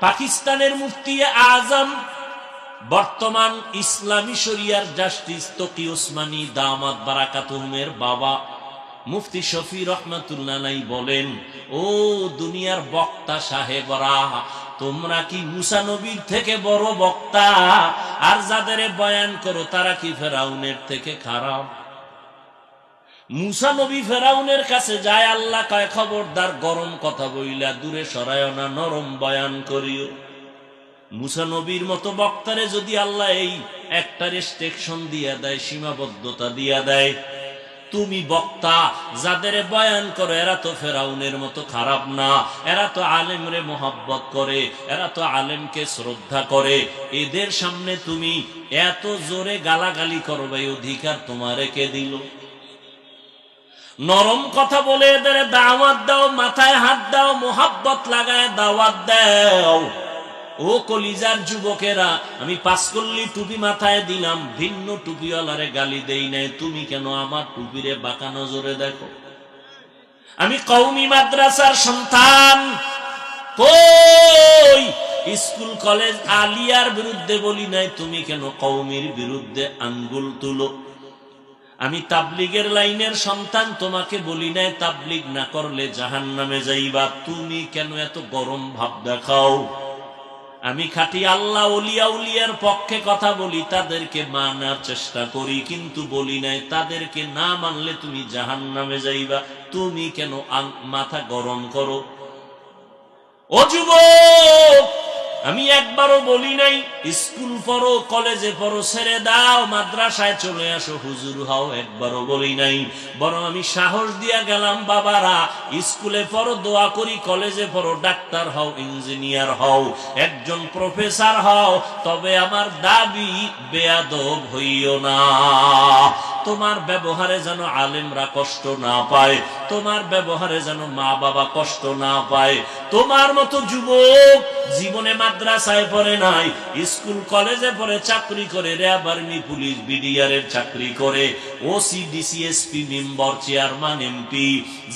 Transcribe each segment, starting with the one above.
পাকিস্তানের মুফতি আজম, বর্তমান ইসলামী শরিয়ার জাস্টিস তকি ওসমানী দামাত বারাকাতুমের বাবা মুফতি শফি রহমাতুল্লাহ বলেন, ও দুনিয়ার বক্তা সাহেবরা, তোমরা কি মুসা নবীর থেকে বড় বক্তা? আর যাদের বয়ান করো তারা কি ফেরাউনের থেকে খারাপ? মুসা নবী ফেরাউনের কাছে যায়, আল্লাহ কয়, খবরদার, গরম কথা বইলা দূরে সরায় না, নরম বয়ান করিও। মুসা নবীর মতো বক্তারে যদি আল্লাহ এই একটা রেস্ট্রিকশন দিয়া দেয়, সীমাবদ্ধতা দিয়া দেয়, তুমি বক্তা, যাদের বয়ান করো, এরা তো ফেরাউনের মতো খারাপ না, এরা তো আলেমরে মোহাব্বত করে, এরা তো আলেমকে শ্রদ্ধা করে, এদের সামনে তুমি এত জোরে গালাগালি করবে অধিকার তোমারে কে দিল? নরম কথা বলে এদের দাওয়াত দাও, মাথায় হাত দাও, মোহাব্বত লাগায় দাওয়াত দাও। ও কলিজার যুবকেরা, আমি পাঁচকল্লি টুপি মাথায় দিলাম, ভিন্ন টুপিওয়ালারে গালি দেই নাই। তুমি কেন আমার টুপিরে বাঁকা নজরে দেখো? আমি কৌমি মাদ্রাসার সন্তান। কই? স্কুল, কলেজ, আলিয়ার বিরুদ্ধে বলি নাই, তুমি কেন কৌমির বিরুদ্ধে আঙ্গুল তুলো? আমি তাবলিগের লাইনের সন্তান, তোমাকে বলি নাই, তাবলিগ না করলে জাহান নামে যাইবা। তুমি কেন এত গরম ভাব দেখাও? আমি খাটি আল্লাহ উলিয়া উলিয়ার পক্ষে কথা বলি, তাদেরকে মানার চেষ্টা করি, কিন্তু বলি নাই, তাদেরকে না মানলে তুমি জাহান নামে যাইবা। তুমি কেন মাথা গরম করো? ও আমি একবারও বলি নাই, স্কুল পড়ো, কলেজে পড়ো, ছেড়ে দাও, মাদ্রাসায় চলে আসো, হুজুর হও, একবারও বলি নাই। বরং আমি সাহস দিয়া গেলাম, বাবারা, স্কুলে পড়ো, দোয়া করি, কলেজে পড়ো, ডাক্তার হও, ইঞ্জিনিয়ার হও, একজন প্রফেসর হও, তবে আমার দাবি বেয়াদব হইও না। তোমার ব্যবহারে যেন আলেমরা কষ্ট না পায়, তোমার ব্যবহারে যেন মা বাবা কষ্ট না পায়। তোমার মতো যুবক জীবনে মাদ্রাসায় পড়ে নাই, স্কুল, কলেজে পড়ে চাকরি করে, র্যাব আর্মি, পুলিশ, বিডিআর এর চাকরি করে OC DC SP member, chairman, MP,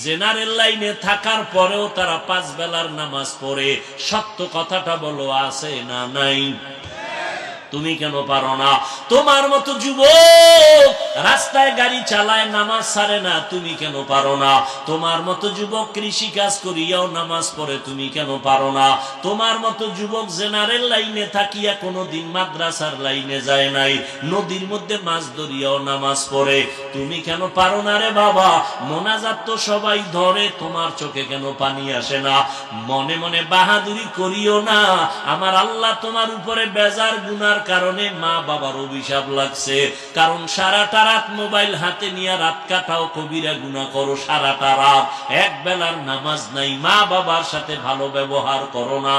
general লাইনে থাকার পরেও তারা পাঁচ বেলার নামাজ পড়ে। সত্য কথাটা বলো, আছে না নাই? তুমি কেন পারো না? তোমার মতো যুবক রাস্তায় গাড়ি চালায়, নামাজ সারে না, তুমি কেন পারো না? তোমার মতো যুবক কৃষি কাজ করিয়াও নামাজ পড়ে, তুমি কেন পারো না? তোমার মতো যুবক জেনারেল লাইনে থাকিয়া কোনোদিন মাদ্রাসার লাইনে যায় নাই, নদীর মধ্যে মাছ ধরিয়াও নামাজ পড়ে। তুমি কেন পারো না রে বাবা? মোনাজাত তো সবাই ধরে, তোমার চোখে কেন পানি আসে না? মনে মনে বাহাদুরি করিও না। আমার আল্লাহ তোমার উপরে বেজার গুনার কারণে মা বাবার অভিশাপ লাগছে। কারণ সারাটা রাত মোবাইল হাতে নিয়ে রাত কাটাও কবিরা গুণা করো সারাটা রাত। এক বেলার নামাজ নাই, মা বাবার সাথে ভালো ব্যবহার করো না।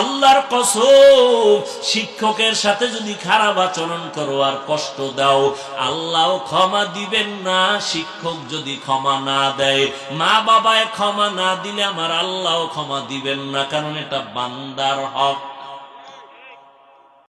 আল্লাহর কসম, শিক্ষকের সাথে যদি খারাপ আচরণ করো আর কষ্ট দাও, আল্লাহ ক্ষমা দিবেন না, শিক্ষক যদি ক্ষমা না দেয়। মা বাবায় ক্ষমা না দিলে আমার আল্লাহ ক্ষমা দিবেন না, কারণ এটা বান্দার হক।